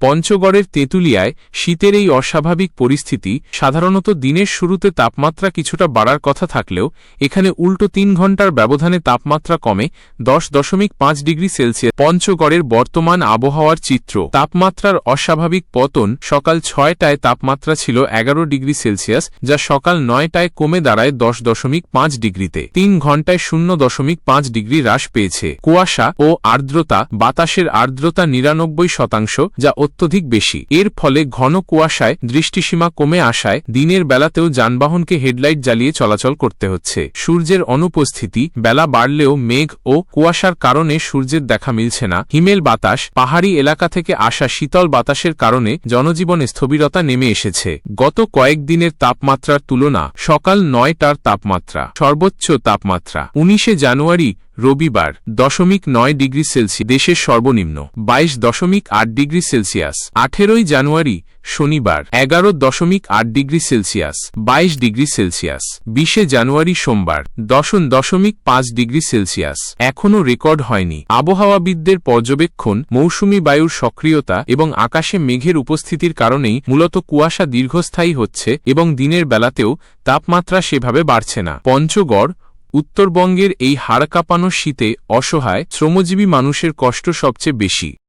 পঞ্চগড়ের তেঁতুলিয়ায় শীতের এই অস্বাভাবিক পরিস্থিতি সাধারণত দিনের শুরুতে তাপমাত্রা কিছুটা বাড়ার কথা থাকলেও এখানে উল্টো তিন ঘণ্টার ব্যবধানে তাপমাত্রা কমে দশ দশমিক পাঁচ ডিগ্রি সেলসিয়াস। পঞ্চগড়ের বর্তমান আবহাওয়ার চিত্র। তাপমাত্রার অস্বাভাবিক পতন সকাল ছয়টায় তাপমাত্রা ছিল এগারো ডিগ্রি সেলসিয়াস, যা সকাল নয়টায় কমে দাঁড়ায় দশ দশমিক পাঁচ ডিগ্রিতে। তিন ঘন্টায় শূন্য দশমিক পাঁচ ডিগ্রি হ্রাস পেয়েছে। কুয়াশা ও আর্দ্রতা বাতাসের আর্দ্রতা নিরানব্বই শতাংশ, যা অত্যধিক বেশি। এর ফলে ঘন কুয়াশায় দৃষ্টিসীমা কমে আসায় দিনের বেলাতেও যানবাহনকে হেডলাইট জ্বালিয়ে চলাচল করতে হচ্ছে। সূর্যের অনুপস্থিতি বেলা বাড়লেও মেঘ ও কুয়াশার কারণে সূর্যের দেখা মিলছে না। হিমেল বাতাস পাহাড়ি এলাকা থেকে আসা শীতল বাতাসের কারণে জনজীবনে স্থবিরতা নেমে এসেছে। গত কয়েকদিনের তাপমাত্রার তুলনা সকাল নয়টার তাপমাত্রা, সর্বোচ্চ তাপমাত্রা উনিশে জানুয়ারি রবিবার দশমিক নয় ডিগ্রি সেলসিয়াস দেশের সর্বনিম্ন বাইশ দশমিক আট ডিগ্রি সেলসিয়াস। আঠেরোই জানুয়ারি শনিবার এগারো দশমিক আট ডিগ্রি সেলসিয়াস, বাইশ ডিগ্রি সেলসিয়াস। বিশে জানুয়ারি সোমবার দশম দশমিক পাঁচ ডিগ্রি সেলসিয়াস। এখনও রেকর্ড হয়নি। আবহাওয়াবিদদের পর্যবেক্ষণ, মৌসুমি বায়ুর সক্রিয়তা এবং আকাশে মেঘের উপস্থিতির কারণেই মূলত কুয়াশা দীর্ঘস্থায়ী হচ্ছে এবং দিনের বেলাতেও তাপমাত্রা সেভাবে বাড়ছে না। পঞ্চগড় উত্তরবঙ্গের এই হাড় কাঁপানো শীতে অসহায় শ্রমজীবী মানুষের কষ্ট সবচেয়ে বেশি।